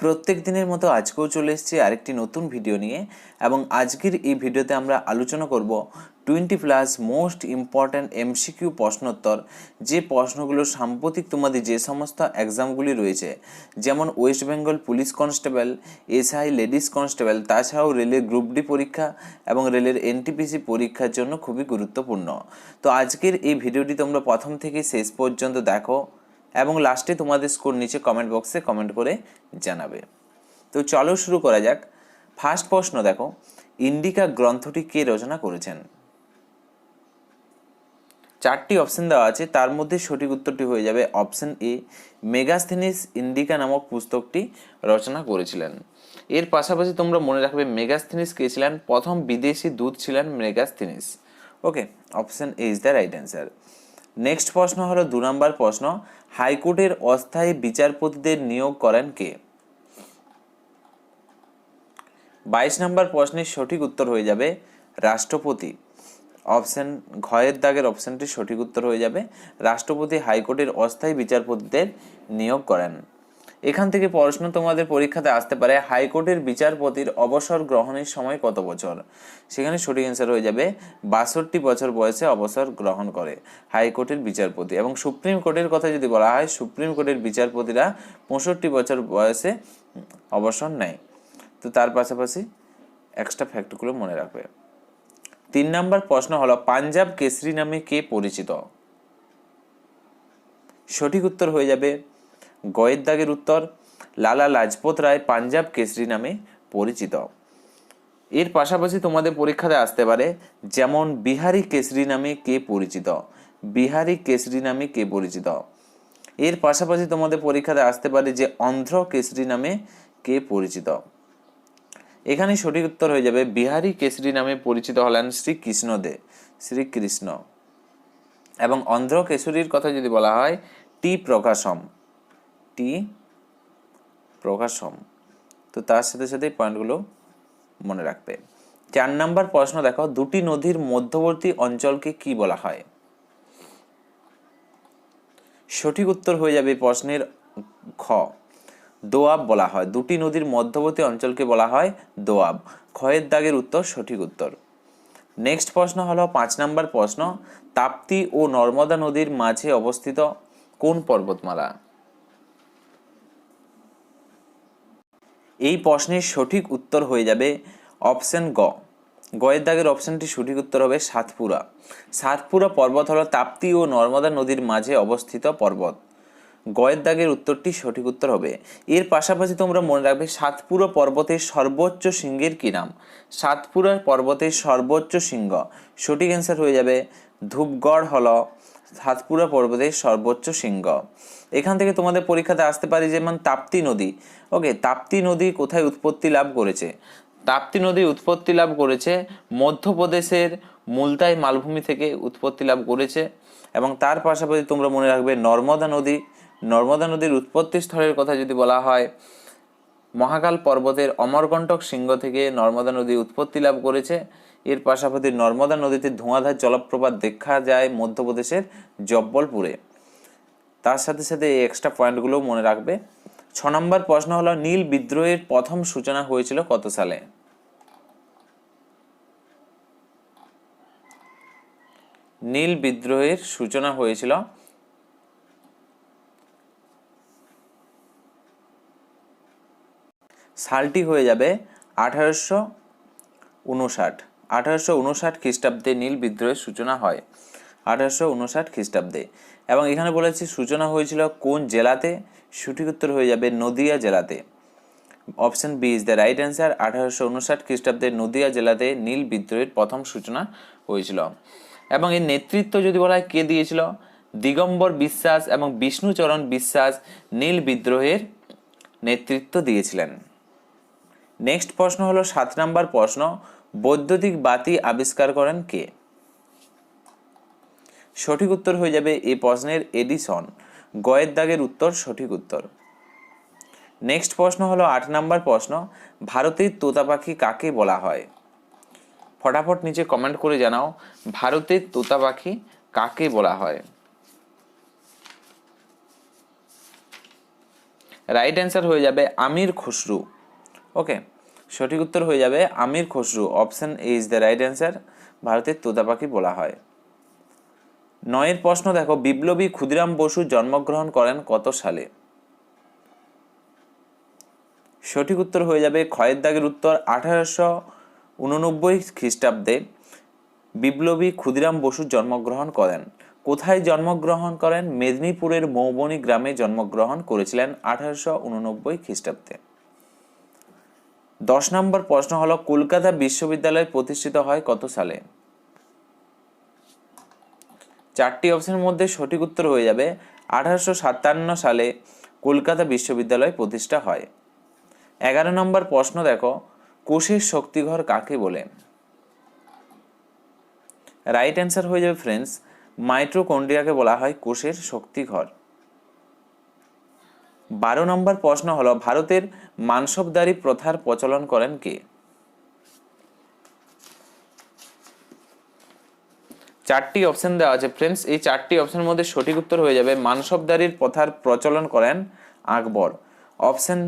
প্রত্যেক দিনের মতো আজকেও চলে এসেছি আরেকটি নতুন ভিডিও নিয়ে। এবং আজকের এই ভিডিওতে আমরা আলোচনা করব twenty plus most important MCQ প্রশ্নোত্তর। যে প্রশ্নগুলো সাম্প্রতিক তোমাদের যে সমস্ত এক্সামগুলি রয়েছে, যেমন West Bengal police constable SI ladies constable তাছাড়াও রেলের গ্রুপ ডি পরীক্ষা এবং রেলের এনটিপিসি পরীক্ষার জন্য খুবই গুরুত্বপূর্ণ। তো আজকের এই ভিডিওটি তোমরা প্রথম থেকে শেষ পর্যন্ত দেখো। এবং লাস্টে তোমাদের স্কোর নিচে কমেন্ট বক্সে কমেন্ট করে জানাবে। তো চলো শুরু করা যাক। ফার্স্ট প্রশ্ন দেখো, ইন্ডিকা গ্রন্থটি কে রচনা করেছেন? চারটি অপশন দেওয়া আছে, তার মধ্যে সঠিক উত্তরটি হয়ে যাবে অপশন এ মেগাস্থেনিস ইন্ডিকা নামক পুস্তকটি রচনা করেছিলেন। এর পাশাপাশি তোমরা মনে রাখবে মেগাস্থেনিস কে ছিলেন? প্রথম বিদেশি দূত ছিলেন Megasthenes okay option A is the right answer next প্রশ্ন হলো দু নম্বর প্রশ্ন, হাইকোর্টের অস্থায়ী বিচারপতিদের নিয়োগ করেন কে? বাইশ নম্বর প্রশ্নের সঠিক উত্তর হয়ে যাবে রাষ্ট্রপতি। অপশান, ঘয়ের দাগের অপশানটি সঠিক উত্তর হয়ে যাবে, রাষ্ট্রপতি হাইকোর্টের অস্থায়ী বিচারপতিদের নিয়োগ করেন। এখান থেকে প্রশ্ন তোমাদের পরীক্ষাতে আসতে পারে, হাইকোর্টের বিচারপতির অবসর গ্রহণের সময় কত বছর? সেখানে সঠিক অ্যান্সার হয়ে যাবে, বাষট্টি বছর বয়সে অবসর গ্রহণ করে হাইকোর্টের বিচারপতি। এবং সুপ্রিম কোর্টের কথা যদি বলা হয়, সুপ্রিম কোর্টের বিচারপতিরা পঁয়ষট্টি বছর বয়সে অবসর নেয়। তো তার পাশাপাশি এক্সট্রা ফ্যাক্টগুলো মনে রাখবে। তিন নম্বর প্রশ্ন হলো, পাঞ্জাব কেসরি নামে কে পরিচিত? সঠিক উত্তর হয়ে যাবে গয়ের দাগের উত্তর, লালা লাজপত রায় পাঞ্জাব কেসরি নামে পরিচিত। এর পাশাপাশি তোমাদের পরীক্ষাতে আসতে পারে, যেমন বিহারি কেসরি নামে কে পরিচিত? বিহারি কেসরি নামে কে পরিচিত? এর পাশাপাশি তোমাদের পরীক্ষাতে আসতে পারে যে অন্ধ্র কেসরি নামে কে পরিচিত? এখানে সঠিক উত্তর হয়ে যাবে, বিহারি কেসরি নামে পরিচিত হলেন শ্রীকৃষ্ণ দে, শ্রীকৃষ্ণ। এবং অন্ধ্র কেশরীর কথা যদি বলা হয়, টি প্রকাশম। টি প্রকাশম। তো তার সাথে সাথে পয়েন্টগুলো মনে রাখবে। চার নাম্বার প্রশ্ন, দেখো, দুটি নদীর মধ্যবর্তী অঞ্চলকে কি বলা হয়? সঠিক উত্তর হয়ে যাবে প্রশ্নের খ। দোয়াব বলা হয়। দুটি নদীর মধ্যবর্তী অঞ্চলকে বলা হয় দোয়াব। ক্ষয়ের দাগের উত্তর, সঠিক উত্তর। নেক্সট প্রশ্ন হলো, পাঁচ নাম্বার প্রশ্ন, তাপ্তি ও নর্মদা নদীর মাঝে অবস্থিত কোন পর্বতমালা? এই প্রশ্নের সঠিক উত্তর হয়ে যাবে অপশন গ। গয়ের দাগের অপশনটি সঠিক উত্তর হবে সাতপুরা। সাতপুরা পর্বত হল তাপ্তি ও নর্মদা নদীর মাঝে অবস্থিত পর্বত। গয়ের দাগের উত্তরটি সঠিক উত্তর হবে। এর পাশাপাশি তোমরা মনে রাখবে সাতপুরা পর্বতের সর্বোচ্চ শৃঙ্গের কী নাম? সাতপুরা পর্বতের সর্বোচ্চ শৃঙ্গ। সঠিক অ্যান্সার হয়ে যাবে ধূপগড় হলো সাতপুরা পর্বতের সর্বোচ্চ শৃঙ্গ। এখান থেকে তোমাদের পরীক্ষাতে আসতে পারে যেমন তাপ্তি নদী। ওকে, তাপ্তি নদী কোথায় উৎপত্তি লাভ করেছে? তাপ্তি নদী উৎপত্তি লাভ করেছে মধ্যপ্রদেশের মুলতাই মালভূমি থেকে উৎপত্তি লাভ করেছে এবং তার পাশাপাশি তোমরা মনে রাখবে নর্মদা নদী। নর্মদা নদীর উৎপত্তি স্থলের কথা যদি বলা হয়, মহাকাল পর্বতের অমরকণ্টক শৃঙ্গ থেকে নর্মদা নদী উৎপত্তি লাভ করেছে। এর পাশাপাশি নর্মদা নদীতে ধোঁয়াধার জলপ্রপাত দেখা যায় মধ্যপ্রদেশের জব্বলপুরে। তার সাথে সাথে এই এক্সট্রা পয়েন্টগুলো মনে রাখবে। ছ নম্বর প্রশ্ন হলো, নীল বিদ্রোহের প্রথম সূচনা হয়েছিল কত সালে? নীল বিদ্রোহের সূচনা হয়েছিল সালটি হয়ে যাবে আঠারোশো উনষাট। আঠারোশো উনষাট খ্রিস্টাব্দে নীল বিদ্রোহের সূচনা হয়। আঠারোশো উনষাট খ্রিস্টাব্দে। এবং এখানে বলেছি, সূচনা হয়েছিল কোন জেলাতে? সঠিক উত্তর হয়ে যাবে নদিয়া জেলাতে। Option B is the right answer আঠারোশো উনষাট খ্রিস্টাব্দে নদিয়া জেলাতে নীল বিদ্রোহের প্রথম সূচনা হয়েছিল। এবং এর নেতৃত্ব যদি বলা হয়, কে দিয়েছিল? দিগম্বর বিশ্বাস এবং বিষ্ণুচরণ বিশ্বাস নীল বিদ্রোহের নেতৃত্ব দিয়েছিলেন। নেক্সট প্রশ্ন হলো, সাত নাম্বার প্রশ্ন বৈদ্যুতিক বাতি আবিষ্কার করেন কে? সঠিক উত্তর হয়ে যাবে এই প্রশ্নের এডিসন। গয়ের দাগের উত্তর সঠিক উত্তর। নেক্সট প্রশ্ন হলো আট নাম্বার প্রশ্ন, ভারতের তোতা পাখি কাকে বলা হয়? ফটাফট নিচে কমেন্ট করে জানাও, ভারতের তোতা পাখি কাকে বলা হয়? রাইট অ্যান্সার হয়ে যাবে আমির খসরু। ওকে সঠিক উত্তর হয়ে যাবে Amir Khusrau option A is the right answer ভারতের তোতা পাখি বলা হয়। নয়ের প্রশ্ন দেখো, বিপ্লবী ক্ষুদিরাম বসু জন্মগ্রহণ করেন কত সালে? সঠিক উত্তর হয়ে যাবে ক্ষয়ের দাগের উত্তর আঠারোশো উননব্বই খ্রিস্টাব্দে বিপ্লবী ক্ষুদিরাম বসু জন্মগ্রহণ করেন। কোথায় জন্মগ্রহণ করেন? মেদিনীপুরের মৌবনী গ্রামে জন্মগ্রহণ করেছিলেন আঠারোশো উননব্বই খ্রিস্টাব্দে। দশ নম্বর প্রশ্ন হলো, কলকাতা বিশ্ববিদ্যালয় প্রতিষ্ঠিত হয় কত সালে? চারটি অপশনের মধ্যে সঠিক উত্তর হয়ে যাবে, আঠারোশো সাতান্ন সালে কলকাতা বিশ্ববিদ্যালয় প্রতিষ্ঠা হয়। এগারো নম্বর প্রশ্ন দেখো, কোষের শক্তিঘর কাকে বলে? রাইট অ্যান্সার হয়ে যাবে ফ্রেন্ডস মাইট্রোকন্ড্রিয়াকে বলা হয় কোষের শক্তিঘর। বারো নম্বর প্রশ্ন হলো, ভারতের মানসবদারি প্রথার প্রচলন করেন কে? চারটি অপশন দেওয়া আছে ফ্রেন্ডস এই চারটি অপশনের মধ্যে সঠিক উত্তর হয়ে যাবে, মানসবদারির প্রথার প্রচলন করেন আকবর। অপশন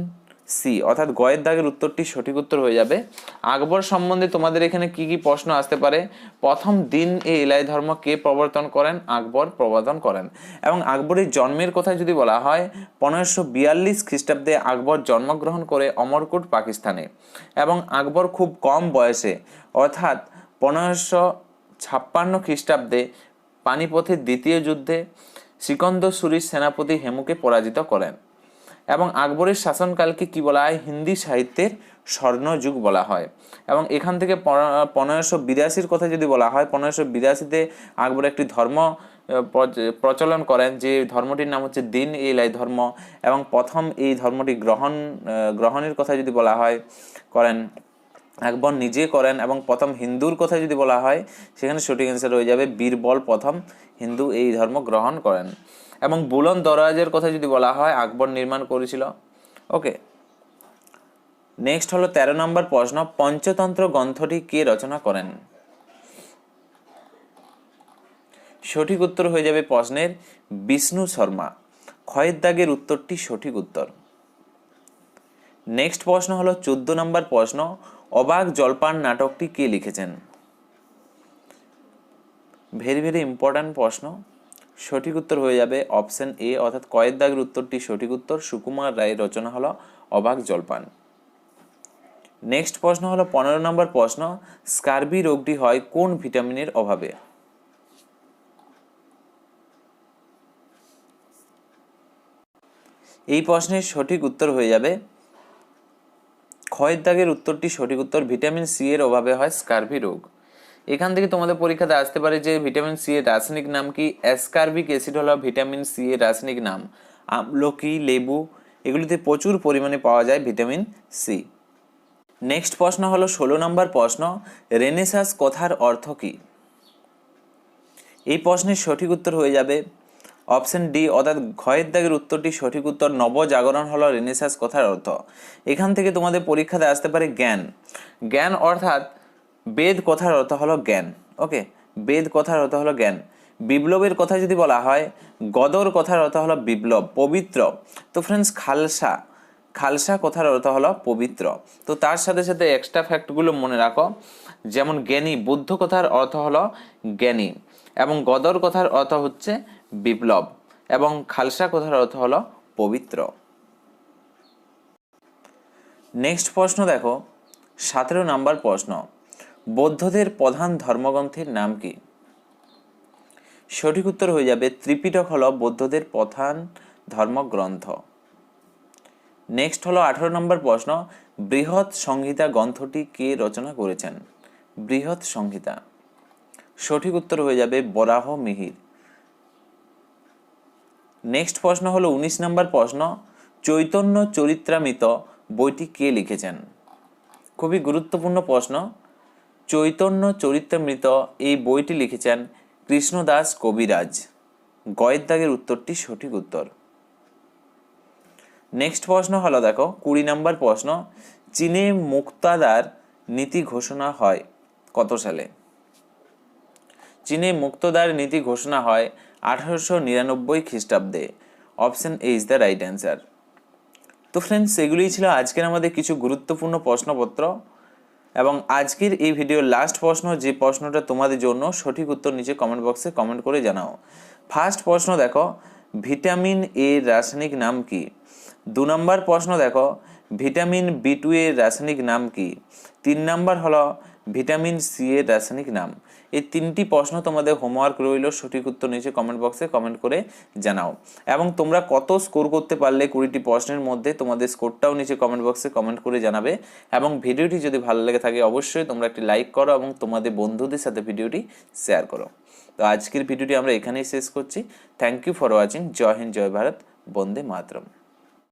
সি, অর্থাৎ গয়ের দাগের উত্তরটি সঠিক উত্তর হয়ে যাবে। আকবর সম্বন্ধে তোমাদের এখানে কি কি প্রশ্ন আসতে পারে? প্রথম দিন এই এলাই ধর্ম কে প্রবর্তন করেন? আকবর প্রবর্তন করেন। এবং আকবরের জন্মের কথা যদি বলা হয়, পনেরোশো বিয়াল্লিশ খ্রিস্টাব্দে আকবর জন্মগ্রহণ করে অমরকোট, পাকিস্তানে। এবং আকবর খুব কম বয়সে, অর্থাৎ পনেরোশো ছাপ্পান্ন খ্রিস্টাব্দে পানিপথের দ্বিতীয় যুদ্ধে সিকন্দর সুরির সেনাপতি হেমুকে পরাজিত করেন। এবং আকবরের শাসনকালকে কি বলা হয়? হিন্দি সাহিত্যের স্বর্ণযুগ বলা হয়। এবং এখান থেকে পনেরোশো বিরাশির কথা যদি বলা হয়, পনেরোশো বিরাশিতে আকবর একটি ধর্ম প্রচলন করেন যে ধর্মটির নাম হচ্ছে দিন এলাই ধর্ম এবং প্রথম এই ধর্মটি গ্রহণ গ্রহণের কথা যদি বলা হয়, করেন। আকবর নিজে করেন এবং প্রথম হিন্দুর কথা যদি বলা হয়, সেখানে সঠিক অ্যান্সার হয়ে যাবে, বীরবল প্রথম হিন্দু এই ধর্ম গ্রহণ করেন। এবং বুলন দরওয়াজের কথা যদি বলা হয়, আকবর নির্মাণ করেছিল। ওকে। নেক্সট হলো তেরো নম্বর প্রশ্ন, পঞ্চতন্ত্র গ্রন্থটি কে রচনা করেন? সঠিক উত্তর হয়ে যাবে প্রশ্নের বিষ্ণু শর্মা। ক্ষয়ের দাগের উত্তরটি সঠিক উত্তর। নেক্সট প্রশ্ন হলো চোদ্দ নম্বর প্রশ্ন, অবাক জলপান নাটকটি কে লিখেছেন? ভেরি ভেরি ইম্পর্ট্যান্ট প্রশ্ন। সঠিক উত্তর হয়ে যাবে অপশন এ, অর্থাৎ কয়ের দাগের উত্তরটি সঠিক উত্তর। সুকুমার রায়ের রচনা হলো অবাক জলপান। নেক্সট প্রশ্ন হলো পনেরো নম্বর প্রশ্ন, স্কার্বি রোগটি হয় কোন ভিটামিনের অভাবে? এই প্রশ্নের সঠিক উত্তর হয়ে যাবে। ক্ষয়ের দাগের উত্তরটি সঠিক উত্তর ভিটামিন সি এর অভাবে হয় স্কার্ভি রোগ। এখান থেকে তোমাদের পরীক্ষাতে আসতে পারে যে ভিটামিন সি এর রাসায়নিক নাম কি? অ্যাসকার্বিক অ্যাসিড হলো ভিটামিন সি এর রাসায়নিক নাম। আমলকি লেবু, এগুলিতে প্রচুর পরিমাণে পাওয়া যায় ভিটামিন সি নেক্সট প্রশ্ন হলো, ষোলো নম্বর প্রশ্ন, রেনেসাস কথার অর্থ কী? এই প্রশ্নের সঠিক উত্তর হয়ে যাবে। অপশন ডি, অর্থাৎ ঘয়ের দাগের উত্তরটি সঠিক উত্তর, নবজাগরণ হলো রেনেসাস কথার অর্থ। এখান থেকে তোমাদের পরীক্ষাতে আসতে পারে জ্ঞান। জ্ঞান অর্থাৎ বেদ কথার অর্থ হলো জ্ঞান। ওকে? বেদ কথার অর্থ হলো জ্ঞান। বিপ্লবের কথা যদি বলা হয়, গদর কথার অর্থ হলো বিপ্লব, পবিত্র। তো ফ্রেন্ডস খালসা। খালসা কথার অর্থ হলো পবিত্র। তো তার সাথে সাথে এক্সট্রা ফ্যাক্টগুলো মনে রাখো। যেমন জ্ঞানী, বুদ্ধ কথার অর্থ হলো জ্ঞানী এবং গদর কথার অর্থ হচ্ছে বিপ্লব এবং খালসা কথার অর্থ হলো পবিত্র। নেক্সট প্রশ্ন দেখো। সতেরো নাম্বার প্রশ্ন। বৌদ্ধদের প্রধান ধর্মগ্রন্থের নাম কি? সঠিক উত্তর হয়ে যাবে ত্রিপিটক হলো বৌদ্ধদের প্রধান ধর্মগ্রন্থ। নেক্সট হলো আঠারো নম্বর প্রশ্ন, বৃহৎ সংহিতা গ্রন্থটি কে রচনা করেছেন? বৃহৎ সংহিতা। সঠিক উত্তর হয়ে যাবে বরাহ মিহির। নেক্সট প্রশ্ন হলো উনিশ নম্বর প্রশ্ন, চৈতন্য চরিত্রামিত বইটি কে লিখেছেন? খুবই গুরুত্বপূর্ণ প্রশ্ন। চৈতন্য চরিত্রামৃত এই বইটি লিখেছেন কৃষ্ণদাস কবিরাজ। গয়ের দাগের উত্তরটি সঠিক উত্তর। নেক্সট প্রশ্ন হলো দেখো, কুড়ি নম্বর প্রশ্ন, চীনে মুক্তাদার নীতি ঘোষণা হয় কত সালে? চীনে মুক্তদার নীতি ঘোষণা হয় আঠারোশো নিরানব্বই খ্রিস্টাব্দে। Option A is the right answer তো ফ্রেন্ডস এগুলোই ছিল আজকের আমাদের কিছু গুরুত্বপূর্ণ প্রশ্নপত্র। এবং আজকের এই ভিডিওর লাস্ট প্রশ্ন, যে প্রশ্নটা তোমাদের জন্য সঠিক উত্তর নিচে কমেন্ট বক্সে কমেন্ট করে জানাও। ফার্স্ট প্রশ্ন দেখো ভিটামিন এ রাসায়নিক নাম কি? দু নম্বর প্রশ্ন দেখো ভিটামিন বি টু এর রাসায়নিক নাম কি? তিন নম্বর হলো ভিটামিন সি এর রাসায়নিক নাম। এই তিনটি প্রশ্ন তোমাদের হোমওয়ার্ক রইল, সঠিক উত্তর নিচে কমেন্ট বক্সে কমেন্ট করে জানাও। এবং তোমরা কত স্কোর করতে পারলে কুড়িটি প্রশ্নের মধ্যে, তোমাদের স্কোরটাও নিচে কমেন্ট বক্সে কমেন্ট করে জানাবে। এবং ভিডিওটি যদি ভালো লেগে থাকে, অবশ্যই তোমরা একটি লাইক করো এবং তোমাদের বন্ধুদের সাথে ভিডিওটি শেয়ার করো। তো আজকের ভিডিওটি আমরা এখানেই শেষ করছি। থ্যাংক ইউ ফর ওয়াচিং জয় হিন্দ, জয় ভারত। বন্দে মাতরম।